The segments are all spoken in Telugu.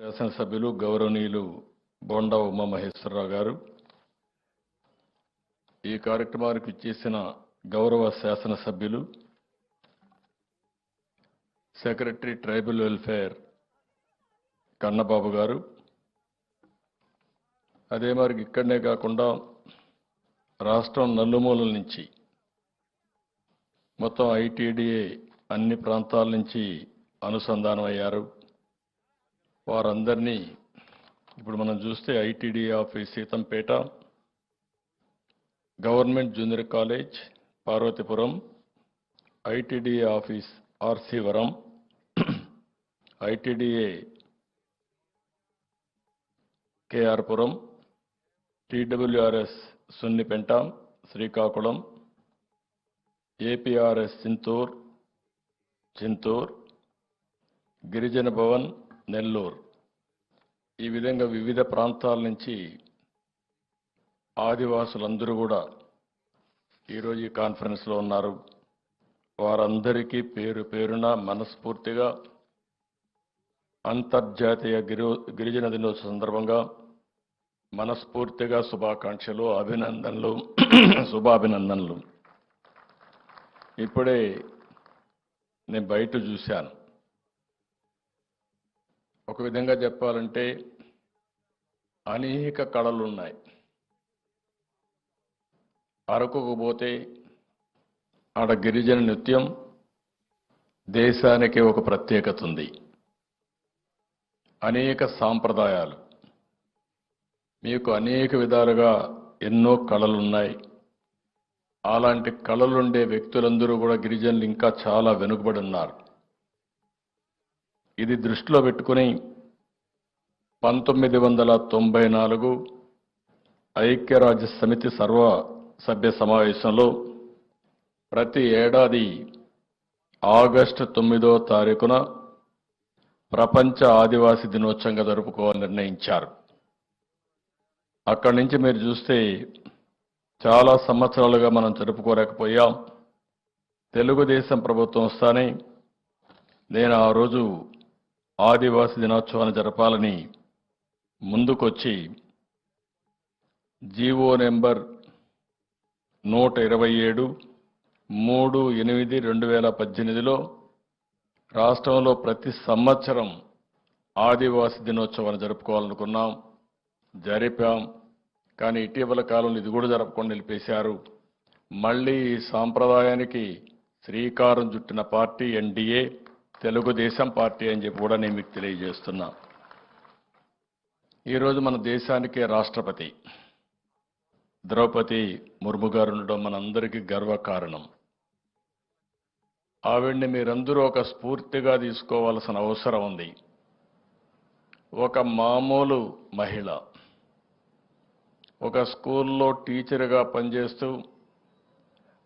శాసనసభ్యులు గౌరవనీయులు బోండా ఉమామహేశ్వరరావు గారు. ఈ కార్యక్రమానికి ఇచ్చేసిన గౌరవ శాసనసభ్యులు సెక్రటరీ ట్రైబల్ వెల్ఫేర్ కన్నబాబు గారు. అదే మరి ఇక్కడనే కాకుండా రాష్ట్రం నల్లుమూలల నుంచి మొత్తం ఐటీడీఏ అన్ని ప్రాంతాల నుంచి అనుసంధానం అయ్యారు వారందరినీ ఇప్పుడు మనం చూస్తే ITD office Seethampeta government junior college Parvathipuram ITD office ఆర్సీవరం ITDA KR Puram TWRS Sunnipenta Srikakulam APRS Chintur Chintur గిరిజన భవన్ నెల్లూరు. ఈ విధంగా వివిధ ప్రాంతాల నుంచి ఆదివాసులందరూ కూడా ఈరోజు ఈ కాన్ఫరెన్స్లో ఉన్నారు. వారందరికీ పేరు పేరున మనస్ఫూర్తిగా అంతర్జాతీయ గిరి గిరిజన దినోత్సవ సందర్భంగా మనస్ఫూర్తిగా శుభాకాంక్షలు అభినందనలు శుభాభినందనలు. ఇప్పుడే నేను బయట చూశాను. ఒక విధంగా చెప్పాలంటే అనేక కళలు ఉన్నాయి అరకుకు పోతే ఆడ గిరిజన నృత్యం దేశానికి ఒక ప్రత్యేకత ఉంది. అనేక సాంప్రదాయాలు. మీకు అనేక విధాలుగా ఎన్నో కళలు ఉన్నాయి అలాంటి కళలుండే వ్యక్తులందరూ కూడా గిరిజనులు ఇంకా చాలా వెనుకబడి ఉన్నారు. ఇది దృష్టిలో పెట్టుకుని పంతొమ్మిది వందల తొంభై నాలుగు ఐక్యరాజ్య సమితి సర్వ సభ్య సమావేశంలో ప్రతి ఏడాది ఆగస్టు తొమ్మిదో తారీఖున ప్రపంచ ఆదివాసీ దినోత్సవంగా జరుపుకోవాలని నిర్ణయించారు. అక్కడి నుంచి మీరు చూస్తే చాలా సంవత్సరాలుగా మనం జరుపుకోలేకపోయాం. తెలుగుదేశం ప్రభుత్వం వస్తానే నేను ఆ రోజు ఆదివాసి దినోత్సవాన్ని జరపాలని ముందుకొచ్చి జీవో నెంబర్ నూట ఇరవై ఏడు మూడు ఎనిమిది రెండు వేల పద్దెనిమిదిలో రాష్ట్రంలో ప్రతి సంవత్సరం ఆదివాసి దినోత్సవాన్ని జరుపుకోవాలనుకున్నాం. జరిపాం. కానీ ఇటీవల కాలంలో ఇది కూడా జరపకుండా నిలిపేశారు. మళ్ళీ ఈ సాంప్రదాయానికి శ్రీకారం చుట్టిన పార్టీ ఎన్డీఏ తెలుగుదేశం పార్టీ అని చెప్పి కూడా నేను మీకు తెలియజేస్తున్నా. ఈరోజు మన దేశానికే రాష్ట్రపతి ద్రౌపది ముర్ము గారు ఉండడం మనందరికీ గర్వకారణం. ఆవిడ్ని మీరందరూ ఒక స్ఫూర్తిగా తీసుకోవాల్సిన అవసరం ఉంది. ఒక మామూలు మహిళ ఒక స్కూల్లో టీచర్గా పనిచేస్తూ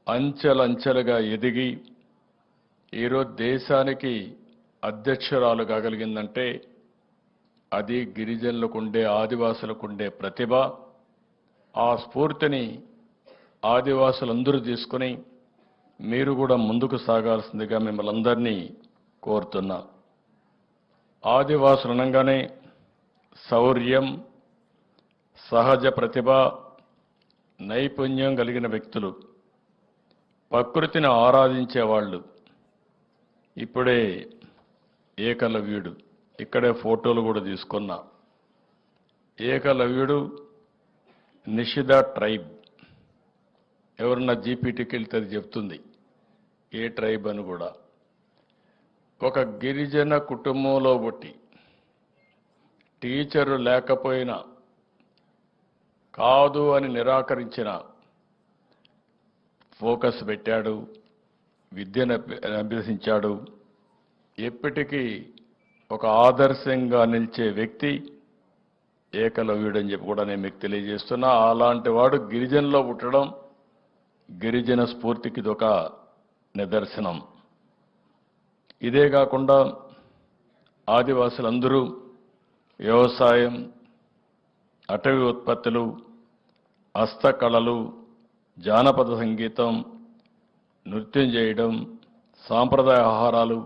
అంచెలంచెలుగా ఎదిగి ఈరోజు దేశానికి అధ్యక్షురాలు కాగలిగిందంటే అది గిరిజనులకు ఉండే ఆదివాసులకు ఉండే ప్రతిభ. ఆ స్ఫూర్తిని ఆదివాసులందరూ తీసుకుని మీరు కూడా ముందుకు సాగాల్సిందిగా మిమ్మల్ని అందరినీ కోరుతున్నా. ఆదివాసులు అనగానే శౌర్యం సహజ ప్రతిభ నైపుణ్యం కలిగిన వ్యక్తులు. ప్రకృతిని ఆరాధించే వాళ్ళు ఇప్పుడే ఏకలవ్యుడు. ఇక్కడే ఫోటోలు కూడా తీసుకున్నా. ఏకలవ్యుడు నిషిద ట్రైబ్. ఎవరన్నా జీపీటీకి వెళ్తే అది చెప్తుంది. ఏ ట్రైబ్ అని కూడా. ఒక గిరిజన కుటుంబంలో పుట్టి టీచరు లేకపోయినా కాదు అని నిరాకరించిన ఫోకస్ పెట్టాడు విద్యను అభ్య- అభ్యసించాడు ఎప్పటికీ ఒక ఆదర్శంగా నిలిచే వ్యక్తి ఏకలవ్యుడని చెప్పి కూడా నేను మీకు తెలియజేస్తున్నా. అలాంటి వాడు గిరిజనలో పుట్టడం గిరిజన స్ఫూర్తికి ఇదొక నిదర్శనం. ఇదే కాకుండా ఆదివాసులందరూ వ్యవసాయం అటవీ ఉత్పత్తులు హస్తకళలు జానపద సంగీతం నృత్యం చేయడం సాంప్రదాయ ఆహారాలు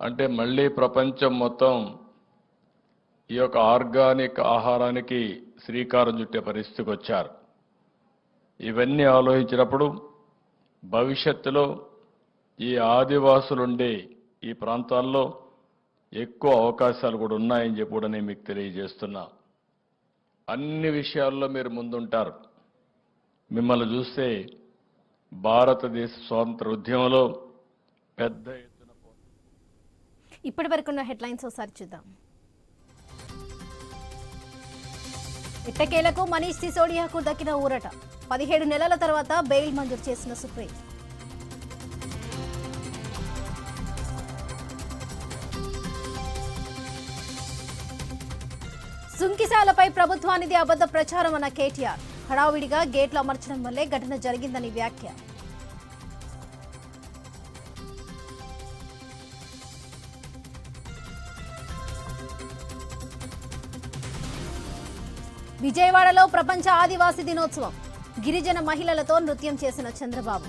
అంటే మళ్ళీ ప్రపంచం మొత్తం ఈ యొక్క ఆర్గానిక్ ఆహారానికి శ్రీకారం చుట్టే పరిస్థితికి వచ్చారు. ఇవన్నీ ఆలోచించినప్పుడు భవిష్యత్తులో ఈ ఆదివాసులుండే ఈ ప్రాంతాల్లో ఎక్కువ అవకాశాలు కూడా ఉన్నాయని చెప్పి కూడా నేను మీకు తెలియజేస్తున్నా. అన్ని విషయాల్లో మీరు ముందుంటారు. మిమ్మల్ని చూస్తే భారతదేశ స్వాతంత్ర ఉద్యమంలో పెద్ద ఇప్పటి వరకున్న హెడ్లైన్స్ ఒకసారి చూద్దాం. ఇట్టకేలకు మనీష్ సిసోడియాకు దక్కిన ఊరట. పదిహేడు నెలల తర్వాత బెయిల్ మంజూరు చేసిన సుప్రీం. సుంకిశాలపై ప్రభుత్వానిది అబద్ధ ప్రచారం అన్న కేటీఆర్. హడావిడిగా గేట్లు అమర్చడం వల్లే ఘటన జరిగిందని వ్యాఖ్య. విజయవాడలో ప్రపంచ ఆదివాసీ దినోత్సవం. గిరిజన మహిళలతో నృత్యం చేసిన చంద్రబాబు.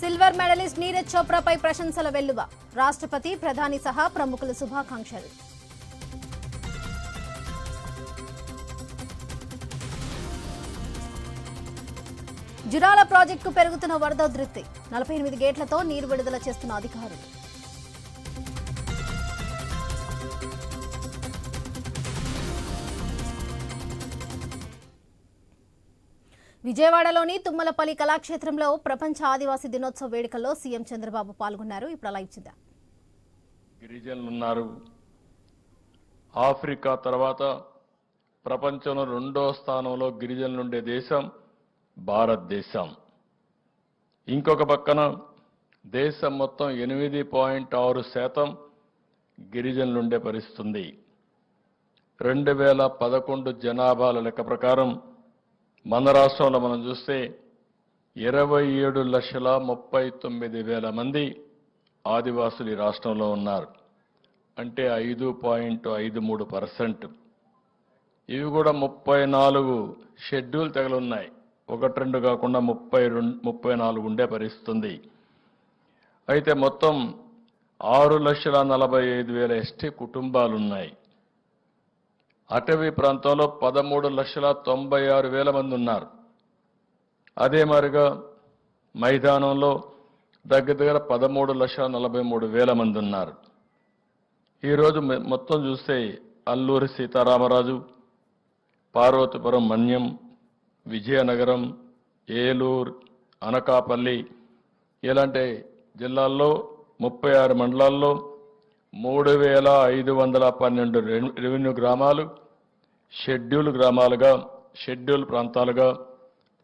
సిల్వర్ మెడలిస్ట్ నీరజ్ చోప్రాపై ప్రశంసల వెల్లువ. రాష్ట్రపతి ప్రధాని సహా ప్రముఖుల శుభాకాంక్షలు. జురాల ప్రాజెక్టుకు పెరుగుతున్న వరద ఉధృతి. నలభై ఎనిమిది గేట్లతో నీరు విడుదల చేస్తున్న అధికారులు. విజయవాడలోని తుమ్మలపల్లి కళాక్షేత్రంలో ప్రపంచ ఆదివాసీ దినోత్సవ వేడుకల్లో సీఎం చంద్రబాబు పాల్గొన్నారు. ఇప్పుడు లైవ్ చూద్దాం. గిరిజనులు ఉన్నారు. ఆఫ్రికా తర్వాత ప్రపంచంలో రెండో స్థానంలో గిరిజనులు ఉండే దేశం. భారతదేశం. ఇంకొక పక్కన దేశం మొత్తం ఎనిమిది పాయింట్ ఆరు శాతం గిరిజనులుండే పరిస్థితుంది. రెండు వేల పదకొండు జనాభాల లెక్క ప్రకారం మన రాష్ట్రంలో మనం చూస్తే ఇరవై ఏడు లక్షల ముప్పై తొమ్మిది వేల మంది ఆదివాసులు ఈ రాష్ట్రంలో ఉన్నారు. అంటే ఐదు పాయింట్ ఐదు మూడు పర్సెంట్. ఇవి కూడా ముప్పై నాలుగు షెడ్యూల్ తెగలున్నాయి. ఒకటి రెండు కాకుండా ముప్పై రెండు ముప్పై నాలుగు ఉండే పరిస్థితుంది. అయితే మొత్తం ఆరు లక్షల నలభై ఐదు వేల ఎస్టీ కుటుంబాలు ఉన్నాయి అటవీ ప్రాంతంలో పదమూడు లక్షల తొంభై ఆరు వేల మంది ఉన్నారు. అదే మాదిరిగా మైదానంలో దగ్గర దగ్గర పదమూడు లక్షల నలభై మూడు వేల మంది ఉన్నారు. ఈరోజు మొత్తం చూస్తే అల్లూరి సీతారామరాజు పార్వతీపురం మన్యం విజయనగరం ఏలూరు అనకాపల్లి ఇలాంటి జిల్లాల్లో ముప్పై ఆరు మండలాల్లో మూడు వేల ఐదు వందల పన్నెండు రెవెన్యూ- గ్రామాలు షెడ్యూల్ గ్రామాలుగా షెడ్యూల్ ప్రాంతాలుగా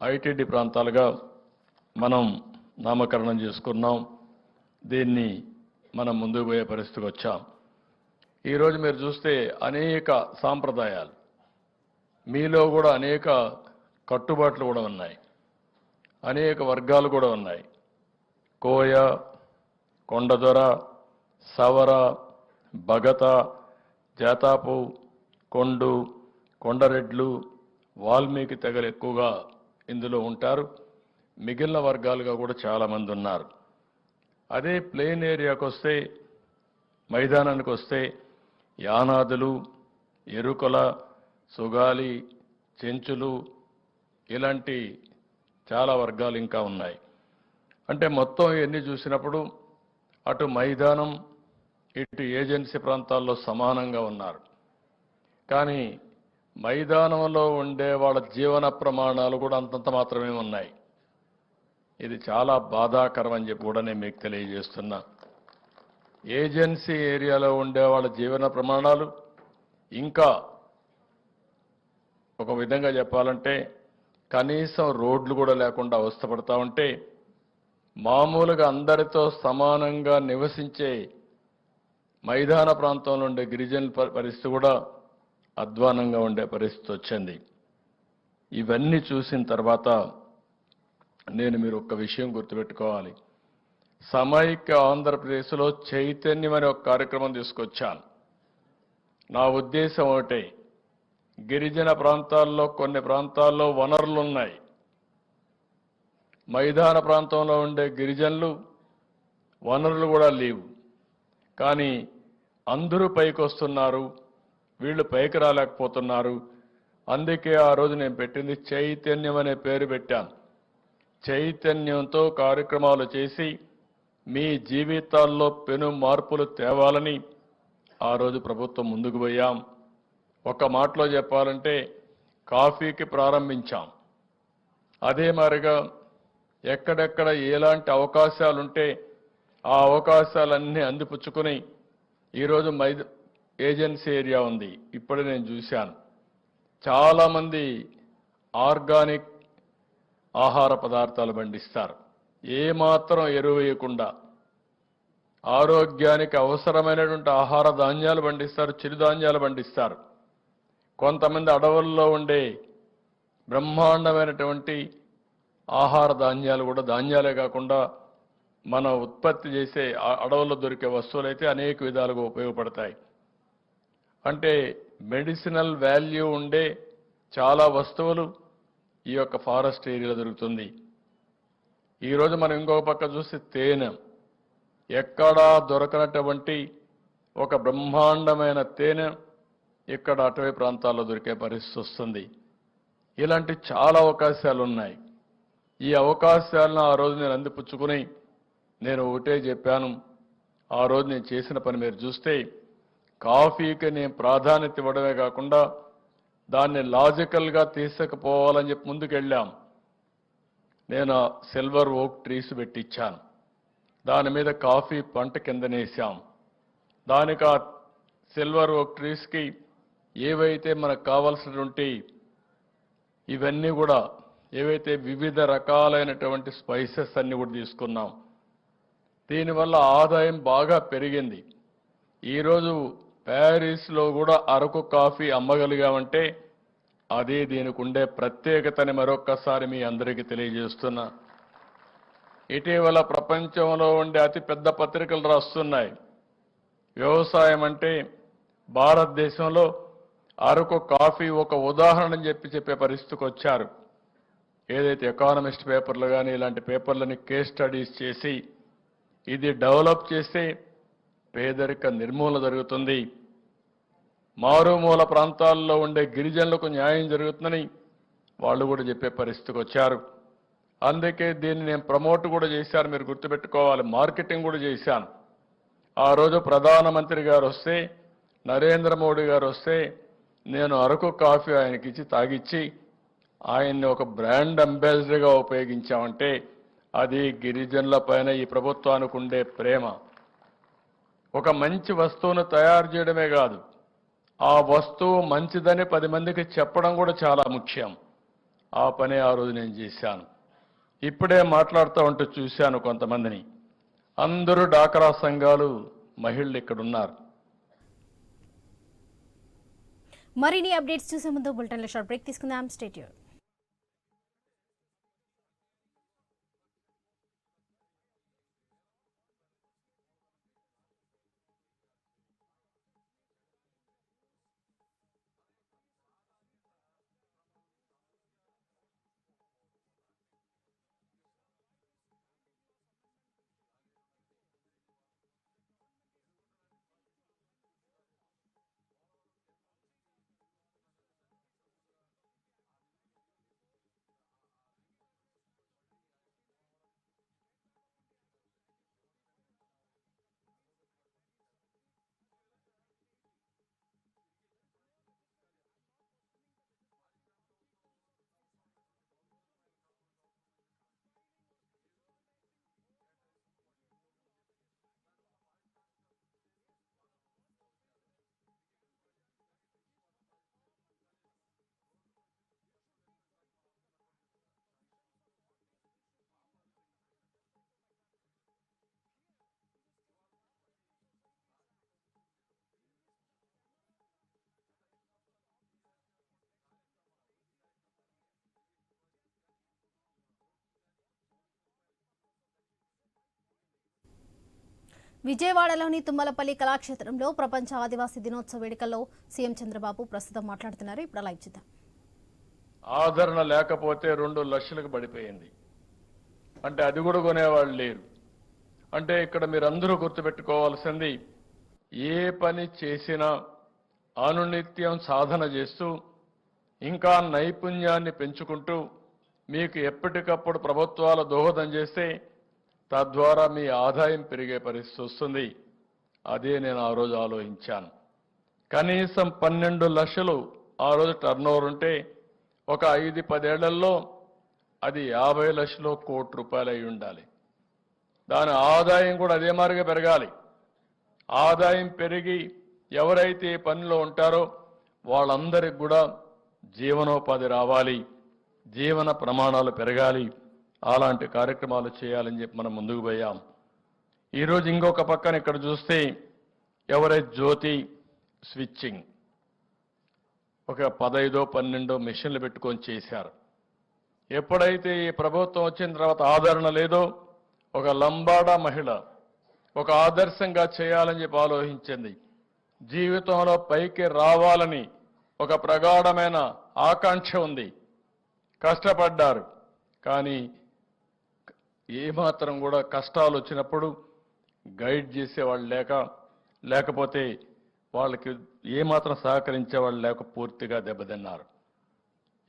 ఐటీడీ ప్రాంతాలుగా మనం నామకరణం చేసుకున్నాం. దీన్ని మనం ముందుకు పోయే పరిస్థితికి వచ్చాం. ఈరోజు మీరు చూస్తే అనేక సాంప్రదాయాలు. మీలో కూడా అనేక కట్టుబాట్లు కూడా ఉన్నాయి. అనేక వర్గాలు కూడా ఉన్నాయి. కోయ కొండదొర సవర బగత జాతాపు కొండు కొండరెడ్లు వాల్మీకి తెగలు ఎక్కువగా ఇందులో ఉంటారు. మిగిలిన వర్గాలుగా కూడా చాలామంది ఉన్నారు. అదే ప్లేన్ ఏరియాకు వస్తే మైదానానికి వస్తే యానాదులు ఎరుకల సుగాలి చెంచులు ఇలాంటి చాలా వర్గాలు ఇంకా ఉన్నాయి. అంటే మొత్తం ఇవన్నీ చూసినప్పుడు అటు మైదానం ఇటు ఏజెన్సీ ప్రాంతాల్లో సమానంగా ఉన్నారు. కానీ మైదానంలో ఉండే వాళ్ళ జీవన ప్రమాణాలు కూడా అంతంత మాత్రమే ఉన్నాయి. ఇది చాలా బాధాకరం అని చెప్పి కూడా నేను మీకు తెలియజేస్తున్నా. ఏజెన్సీ ఏరియాలో ఉండే వాళ్ళ జీవన ప్రమాణాలు ఇంకా ఒక విధంగా చెప్పాలంటే కనీసం రోడ్లు కూడా లేకుండా అవస్థపడతా ఉంటే మామూలుగా అందరితో సమానంగా నివసించే మైదాన ప్రాంతంలో ఉండే గిరిజనుల పరిస్థితి కూడా అధ్వానంగా ఉండే పరిస్థితి వచ్చింది. ఇవన్నీ చూసిన తర్వాత నేను మీరు ఒక్క విషయం గుర్తుపెట్టుకోవాలి. సమైక్య ఆంధ్రప్రదేశ్లో చైతన్యం అనే ఒక కార్యక్రమం తీసుకొచ్చాను. నా ఉద్దేశం ఒకటే గిరిజన ప్రాంతాల్లో కొన్ని ప్రాంతాల్లో వనరులు ఉన్నాయి మైదాన ప్రాంతంలో ఉండే గిరిజనులు వనరులు కూడా లేవు. కానీ అందరూ పైకి వస్తున్నారు వీళ్ళు పైకి రాలేకపోతున్నారు. అందుకే ఆ రోజు నేను పెట్టింది చైతన్యం అనే పేరు పెట్టాను. చైతన్యంతో కార్యక్రమాలు చేసి మీ జీవితాల్లో పెను మార్పులు తేవాలని ఆ రోజు ప్రభుత్వం ముందుకు పోయాం. ఒక మాటలో చెప్పాలంటే కాఫీకి ప్రారంభించాం. అదే మారిగా ఎక్కడెక్కడ ఎలాంటి అవకాశాలుంటే ఆ అవకాశాలన్నీ అందిపుచ్చుకుని ఈరోజు మైద ఏజెన్సీ ఏరియా ఉంది. ఇప్పుడే నేను చూశాను. చాలామంది ఆర్గానిక్ ఆహార పదార్థాలు పండిస్తారు. ఏమాత్రం ఎరువు వేయకుండా ఆరోగ్యానికి అవసరమైనటువంటి ఆహార ధాన్యాలు పండిస్తారు చిరుధాన్యాలు పండిస్తారు. కొంతమంది అడవుల్లో ఉండే బ్రహ్మాండమైనటువంటి ఆహార ధాన్యాలు కూడా ధాన్యాలే కాకుండా మన ఉత్పత్తి చేసే ఆ అడవుల్లో దొరికే వస్తువులైతే అనేక విధాలుగా ఉపయోగపడతాయి. అంటే మెడిసినల్ వాల్యూ ఉండే చాలా వస్తువులు ఈ యొక్క ఫారెస్ట్ ఏరియాలో దొరుకుతుంది. ఈరోజు మనం ఇంకొక పక్క చూస్తే తేనె. ఎక్కడా దొరకనటువంటి ఒక బ్రహ్మాండమైన తేనె ఇక్కడ అటవీ ప్రాంతాల్లో దొరికే పరిస్థితి వస్తుంది. ఇలాంటి చాలా అవకాశాలు ఉన్నాయి ఈ అవకాశాలను ఆ రోజు నేను అందిపుచ్చుకుని నేను ఒకటే చెప్పాను. ఆ రోజు నేను చేసిన పని మీరు చూస్తే కాఫీకి నేను ప్రాధాన్యత ఇవ్వడమే కాకుండా దాన్ని లాజికల్గా తీసుకుపోవాలని చెప్పి ముందుకెళ్ళాం. నేను సిల్వర్ ఓక్ ట్రీస్ పెట్టించాను దాని మీద కాఫీ పంట కిందనేసాం. దానికి ఆ సిల్వర్ ఓక్ ట్రీస్కి ఏవైతే మనకు కావాల్సినటువంటి ఇవన్నీ కూడా ఏవైతే వివిధ రకాలైనటువంటి స్పైసెస్ అన్ని కూడా తీసుకున్నాం దీనివల్ల ఆదాయం బాగా పెరిగింది. ఈరోజు ప్యారిస్లో కూడా అరకు కాఫీ అమ్మగలిగామంటే అదే దీనికి ఉండే ప్రత్యేకతని మరొక్కసారి మీ అందరికీ తెలియజేస్తున్నా. ఇటీవల ప్రపంచంలో ఉండే అతిపెద్ద పత్రికలు రాస్తున్నాయి. వ్యవసాయం అంటే భారతదేశంలో అరకు కాఫీ ఒక ఉదాహరణ చెప్పి చెప్పే పరిస్థితికి వచ్చారు. ఏదైతే ఎకానమిస్ట్ పేపర్లు కానీ ఇలాంటి పేపర్లని కేస్ స్టడీస్ చేసి ఇది డెవలప్ చేస్తే పేదరిక నిర్మూలన జరుగుతుంది. మారుమూల ప్రాంతాల్లో ఉండే గిరిజనులకు న్యాయం జరుగుతుందని వాళ్ళు కూడా చెప్పే పరిస్థితికి వచ్చారు. అందుకే దీన్ని నేను ప్రమోట్ కూడా చేశాను. మీరు గుర్తుపెట్టుకోవాలి మార్కెటింగ్ కూడా చేశాను. ఆ రోజు ప్రధానమంత్రి గారు వస్తే నరేంద్ర మోడీ గారు వస్తే నేను అరకు కాఫీ ఆయనకి ఇచ్చి తాగిచ్చి ఆయన్ని ఒక బ్రాండ్ అంబాసిడర్గా ఉపయోగించామంటే అది గిరిజనుల పైన ఈ ప్రభుత్వానికి ఉండే ప్రేమ. ఒక మంచి వస్తువును తయారు చేయడమే కాదు ఆ వస్తువు మంచిదని పది మందికి చెప్పడం కూడా చాలా ముఖ్యం. ఆ పని ఆ రోజు నేను చేశాను. ఇప్పుడే మాట్లాడుతూ ఉంటూ చూశాను కొంతమందిని. అందరూ డాకరా సంఘాలు మహిళలు ఇక్కడ ఉన్నారు మరిన్ని అప్డేట్స్ చూసే ముందు బులెటిన్లో షార్ట్ బ్రేక్ తీసుకుందాం. స్టేట్యూర్ విజయవాడలోని తుమ్మలపల్లి కళాక్షేత్రంలో ప్రపంచ ఆదివాసీ దినోత్సవ వేడుకల్లో సీఎం చంద్రబాబు ప్రస్తుతం మాట్లాడుతున్నారు. ఇప్పుడు లైవ్ చూద్దాం. ఆదరణ లేకపోతే రెండు లక్షలకు పడిపోయింది. అంటే అది కూడా కొనేవాళ్ళు లేరు. అంటే ఇక్కడ మీరందరూ గుర్తుపెట్టుకోవాల్సింది ఏ పని చేసినా అనునిత్యం సాధన చేస్తూ ఇంకా నైపుణ్యాన్ని పెంచుకుంటూ మీకు ఎప్పటికప్పుడు ప్రభుత్వాలు దోహదం చేస్తే తద్వారా మీ ఆదాయం పెరిగే పరిస్థితి వస్తుంది. అదే నేను ఆ రోజు ఆలోచించాను. కనీసం పన్నెండు లక్షలు ఆ రోజు టర్నోవర్ ఉంటే ఒక ఐదు పదేళ్ళలో అది యాభై లక్షలు కోటి రూపాయలు అయి ఉండాలి. దాని ఆదాయం కూడా అదే మారిగా పెరగాలి. ఆదాయం పెరిగి ఎవరైతే ఈ పనిలో ఉంటారో వాళ్ళందరికి కూడా జీవనోపాధి రావాలి. జీవన ప్రమాణాలు పెరగాలి. అలాంటి కార్యక్రమాలు చేయాలని చెప్పి మనం ముందుకు పోయాం. ఈరోజు ఇంకొక పక్కన ఇక్కడ చూస్తే ఎవరైతే జ్యోతి స్విచ్చింగ్. ఒక పదైదో పన్నెండో మిషన్లు పెట్టుకొని చేశారు. ఎప్పుడైతే ఈ ప్రభుత్వం వచ్చిన తర్వాత ఆదరణ లేదో ఒక లంబాడా మహిళ ఒక ఆదర్శంగా చేయాలని చెప్పి ఆలోచించింది. జీవితంలో పైకి రావాలని ఒక ప్రగాఢమైన ఆకాంక్ష ఉంది. కష్టపడ్డారు. కానీ ఏమాత్రం కూడా కష్టాలు వచ్చినప్పుడు గైడ్ చేసేవాళ్ళు లేక లేకపోతే వాళ్ళకి ఏమాత్రం సహకరించేవాళ్ళు లేక పూర్తిగా దెబ్బతిన్నారు.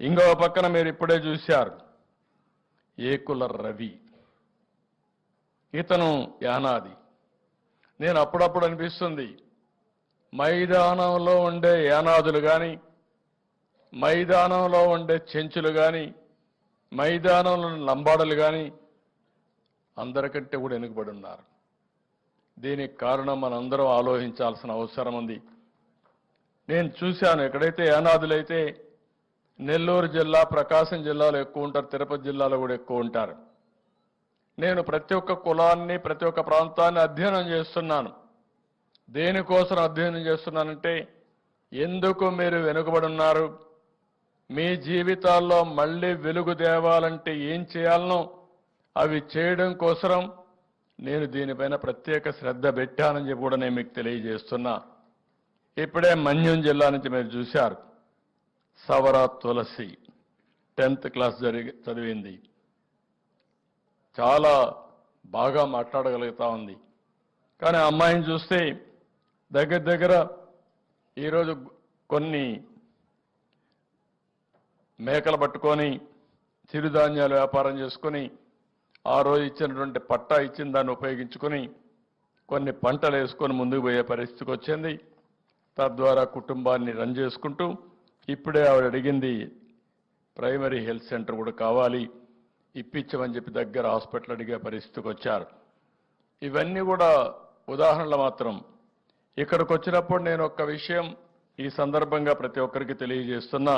ఇంకో పక్కన మీరు ఇప్పుడే చూశారు ఏకుల రవి. ఇతను యానాది. నేను అప్పుడప్పుడు అనిపిస్తుంది మైదానంలో ఉండే యానాదులు కానీ మైదానంలో ఉండే చెంచులు కానీ మైదానంలో లంబాడలు కానీ అందరికంటే కూడా వెనుకబడి ఉన్నారు. దీనికి కారణం మనందరం ఆలోచించాల్సిన అవసరం ఉంది. నేను చూశాను ఎక్కడైతే యానాదులైతే నెల్లూరు జిల్లా ప్రకాశం జిల్లాలో ఎక్కువ ఉంటారు తిరుపతి జిల్లాలో కూడా ఎక్కువ ఉంటారు. నేను ప్రతి ఒక్క కులాన్ని ప్రతి ఒక్క ప్రాంతాన్ని అధ్యయనం చేస్తున్నాను. దేనికోసం అధ్యయనం చేస్తున్నానంటే ఎందుకు మీరు వెనుకబడి ఉన్నారు? మీ జీవితాల్లో మళ్ళీ వెలుగు తేవాలంటే ఏం చేయాలనో? అవి చేయడం కోసరం నేను దీనిపైన ప్రత్యేక శ్రద్ధ పెట్టానని చెప్పి కూడా నేను మీకు తెలియజేస్తున్నా. ఇప్పుడే మన్యం జిల్లా నుంచి మీరు చూశారు. సవర తులసి టెన్త్ క్లాస్ జరిగి చదివింది. చాలా బాగా మాట్లాడగలుగుతా ఉంది. కానీ ఆ అమ్మాయిని చూస్తే దగ్గర దగ్గర ఈరోజు కొన్ని మేకలు పట్టుకొని చిరుధాన్యాలు వ్యాపారం చేసుకొని ఆ రోజు ఇచ్చినటువంటి పట్టా ఇచ్చిన దాన్ని ఉపయోగించుకొని కొన్ని పంటలు వేసుకొని ముందుకు పోయే పరిస్థితికి వచ్చింది. తద్వారా కుటుంబాన్ని రన్ చేసుకుంటూ ఇప్పుడే ఆవిడ అడిగింది ప్రైమరీ హెల్త్ సెంటర్ కూడా కావాలి ఇప్పించమని చెప్పి దగ్గర హాస్పిటల్ అడిగే పరిస్థితికి వచ్చారు. ఇవన్నీ కూడా ఉదాహరణలు మాత్రం. ఇక్కడికి వచ్చినప్పుడు నేను ఒక్క విషయం ఈ సందర్భంగా ప్రతి ఒక్కరికి తెలియజేస్తున్నా.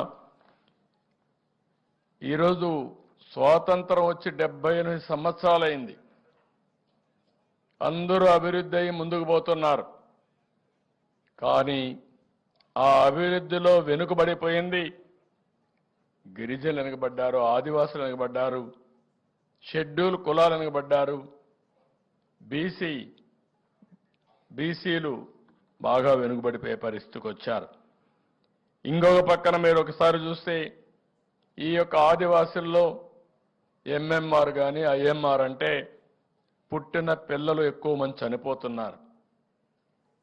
ఈరోజు స్వాతంత్రం వచ్చి డెబ్బై ఎనిమిది సంవత్సరాలైంది. అందరూ అభివృద్ధి అయి ముందుకు పోతున్నారు. కానీ ఆ అభివృద్ధిలో వెనుకబడిపోయింది గిరిజనులు వెనుకబడ్డారు ఆదివాసులు వెనుకబడ్డారు షెడ్యూల్ కులాలు వెనుకబడ్డారు. బీసీ బీసీలు బాగా వెనుకబడిపోయే పరిస్థితికి వచ్చారు. ఇంకొక పక్కన మీరు ఒకసారి చూస్తే ఈ యొక్క ఆదివాసుల్లో ఎంఎంఆర్ కానీ ఐఎంఆర్ అంటే పుట్టిన పిల్లలు ఎక్కువ మంది చనిపోతున్నారు.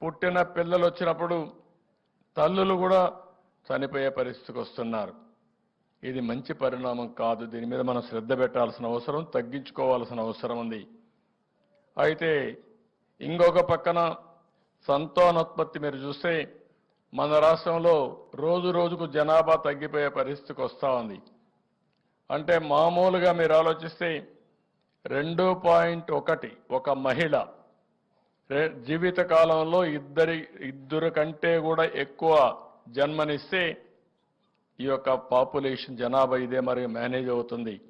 పుట్టిన పిల్లలు వచ్చినప్పుడు తల్లులు కూడా చనిపోయే పరిస్థితికి వస్తున్నారు. ఇది మంచి పరిణామం కాదు. దీని మీద మనం శ్రద్ధ పెట్టాల్సిన అవసరం తగ్గించుకోవాల్సిన అవసరం ఉంది. అయితే ఇంకొక పక్కన సంతానోత్పత్తి మీరు చూస్తే మన రాష్ట్రంలో రోజు రోజుకు జనాభా తగ్గిపోయే పరిస్థితికి వస్తూ ఉంది. అంటే మామూలుగా మీరు ఆలోచిస్తే రెండు పాయింట్ ఒకటి ఒక మహిళ జీవిత కాలంలో ఇద్దరి ఇద్దరు కంటే కూడా ఎక్కువ జన్మనిస్తే ఈ యొక్క పాపులేషన్ జనాభా ఇదే మరి మేనేజ్ అవుతుంది.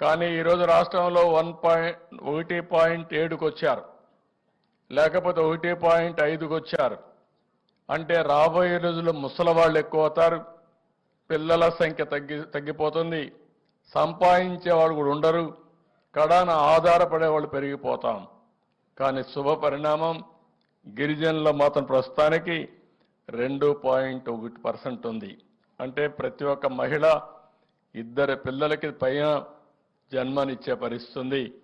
కానీ ఈరోజు రాష్ట్రంలో వన్ పాయింట్ ఒకటి పాయింట్ ఏడుకు వచ్చారు. లేకపోతే ఒకటి పాయింట్ ఐదుకు వచ్చారు. అంటే రాబోయే రోజుల్లో ముసలి వాళ్ళు ఎక్కువ అవుతారు పిల్లల సంఖ్య తగ్గి తగ్గిపోతుంది. సంపాదించేవాడు కూడా ఉండరు. కడాన ఆధారపడే వాళ్ళు పెరిగిపోతాం. కానీ శుభ పరిణామం గిరిజనుల మాత్రం ప్రస్తుతానికి రెండు పాయింట్ ఒకటి పర్సెంట్ ఉంది. అంటే ప్రతి ఒక్క మహిళ ఇద్దరు పిల్లలకి పైన జన్మనిచ్చే పరిస్థితుంది.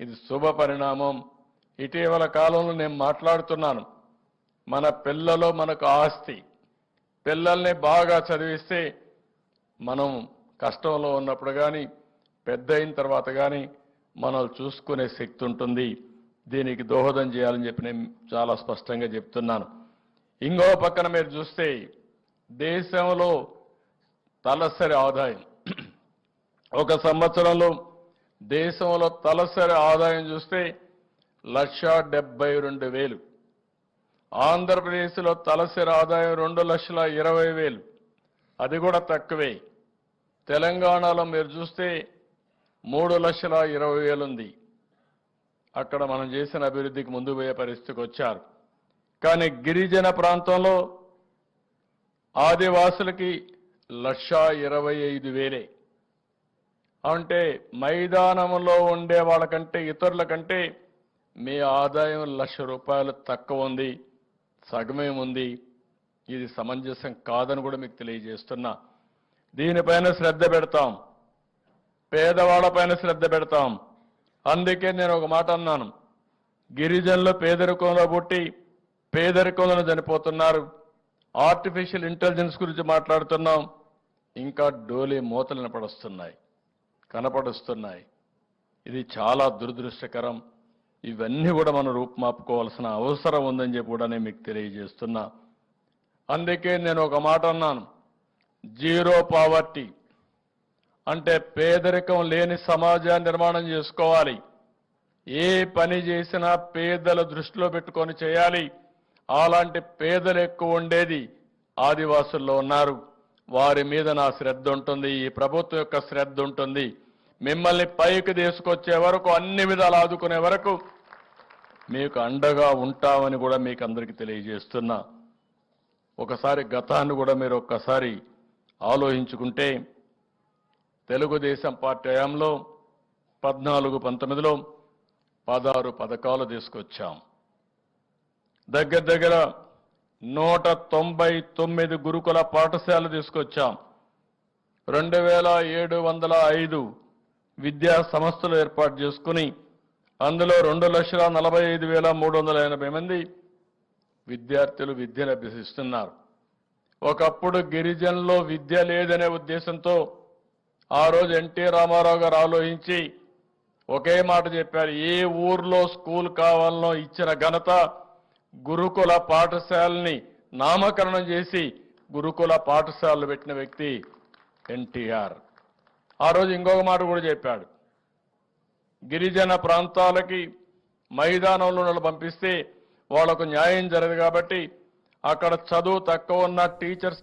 ఇది శుభ పరిణామం. ఇటీవల కాలంలో నేను మాట్లాడుతున్నాను. మన పిల్లలు మనకు ఆస్తి. పిల్లల్ని బాగా చదివిస్తే మనం కష్టంలో ఉన్నప్పుడు కానీ పెద్ద అయిన తర్వాత కానీ మనల్ని చూసుకునే శక్తి ఉంటుంది. దీనికి దోహదం చేయాలని చెప్పి నేను చాలా స్పష్టంగా చెప్తున్నాను. ఇంకో పక్కన మీరు చూస్తే దేశంలో తలసరి ఆదాయం. ఒక సంవత్సరంలో దేశంలో తలసరి ఆదాయం చూస్తే లక్ష డెబ్బై రెండు వేలు. ఆంధ్రప్రదేశ్లో తలసరి ఆదాయం రెండు లక్షల ఇరవై వేలు. అది కూడా తక్కువే. తెలంగాణలో మీరు చూస్తే మూడు లక్షల ఇరవై వేలు ఉంది అక్కడ మనం చేసిన అభివృద్ధికి ముందు పోయే పరిస్థితికి వచ్చారు. కానీ గిరిజన ప్రాంతంలో ఆదివాసులకి లక్ష ఇరవై ఐదు వేలే. అంటే మైదానంలో ఉండే వాళ్ళకంటే ఇతరుల కంటే మీ ఆదాయం లక్ష రూపాయలు తక్కువ ఉంది సగమే ఉంది ఇది సమంజసం కాదని కూడా మీకు తెలియజేస్తున్నా. దీనిపైన శ్రద్ధ పెడతాం. పేదవాళ్ళపైన శ్రద్ధ పెడతాం. అందుకే నేను ఒక మాట అన్నాను. గిరిజనులు పేదరికంలో పుట్టి పేదరికంలో చనిపోతున్నారు. ఆర్టిఫిషియల్ ఇంటెలిజెన్స్ గురించి మాట్లాడుతున్నాం. ఇంకా డోలే మూతలు కనపడుస్తున్నాయి కనపడుస్తున్నాయి. ఇది చాలా దురదృష్టకరం. ఇవన్నీ కూడా మనం రూపుమాపుకోవాల్సిన అవసరం ఉందని చెప్పి కూడా నేను మీకు తెలియజేస్తున్నా. అందుకే నేను ఒక మాట అన్నాను. జీరో పావర్టీ అంటే పేదరికం లేని సమాజాన్ని నిర్మాణం చేసుకోవాలి. ఏ పని చేసినా పేదల దృష్టిలో పెట్టుకొని చేయాలి. అలాంటి పేదలు ఎక్కువ ఉండేది ఆదివాసుల్లో ఉన్నారు. వారి మీద నా శ్రద్ధ ఉంటుంది ఈ ప్రభుత్వం యొక్క శ్రద్ధ ఉంటుంది. మిమ్మల్ని పైకి తీసుకొచ్చే వరకు అన్ని విధాలు ఆదుకునే వరకు మీకు అండగా ఉంటామని కూడా మీకు అందరికీ తెలియజేస్తున్నా. ఒకసారి గతాన్ని కూడా మీరు ఒక్కసారి ఆలోచించుకుంటే తెలుగుదేశం పార్టీ హయాంలో పద్నాలుగు పంతొమ్మిదిలో పదహారు పథకాలు తీసుకొచ్చాం. దగ్గర దగ్గర నూట తొంభై తొమ్మిది గురుకుల పాఠశాలలు తీసుకొచ్చాం. రెండు వేల ఏడు వందల ఐదు విద్యా సంస్థలు ఏర్పాటు చేసుకుని అందులో రెండు లక్షల నలభై ఐదు వేల మూడు వందల ఎనభై మంది విద్యార్థులు విద్యను అభ్యసిస్తున్నారు. ఒకప్పుడు గిరిజనులో విద్య లేదనే ఉద్దేశంతో ఆ రోజు ఎన్టీ రామారావు గారు ఆలోచించి ఒకే మాట చెప్పారు ఏ ఊర్లో స్కూల్ కావాలనో ఇచ్చిన ఘనత గురుకుల పాఠశాలని నామకరణం చేసి గురుకుల పాఠశాలలు పెట్టిన వ్యక్తి ఎన్టీఆర్. ఆ రోజు ఇంకొక మాట కూడా చెప్పాడు గిరిజన ప్రాంతాలకి మైదానంలో పంపిస్తే వాళ్ళకు న్యాయం జరగదు కాబట్టి అక్కడ చదువు తక్కువ ఉన్న టీచర్స్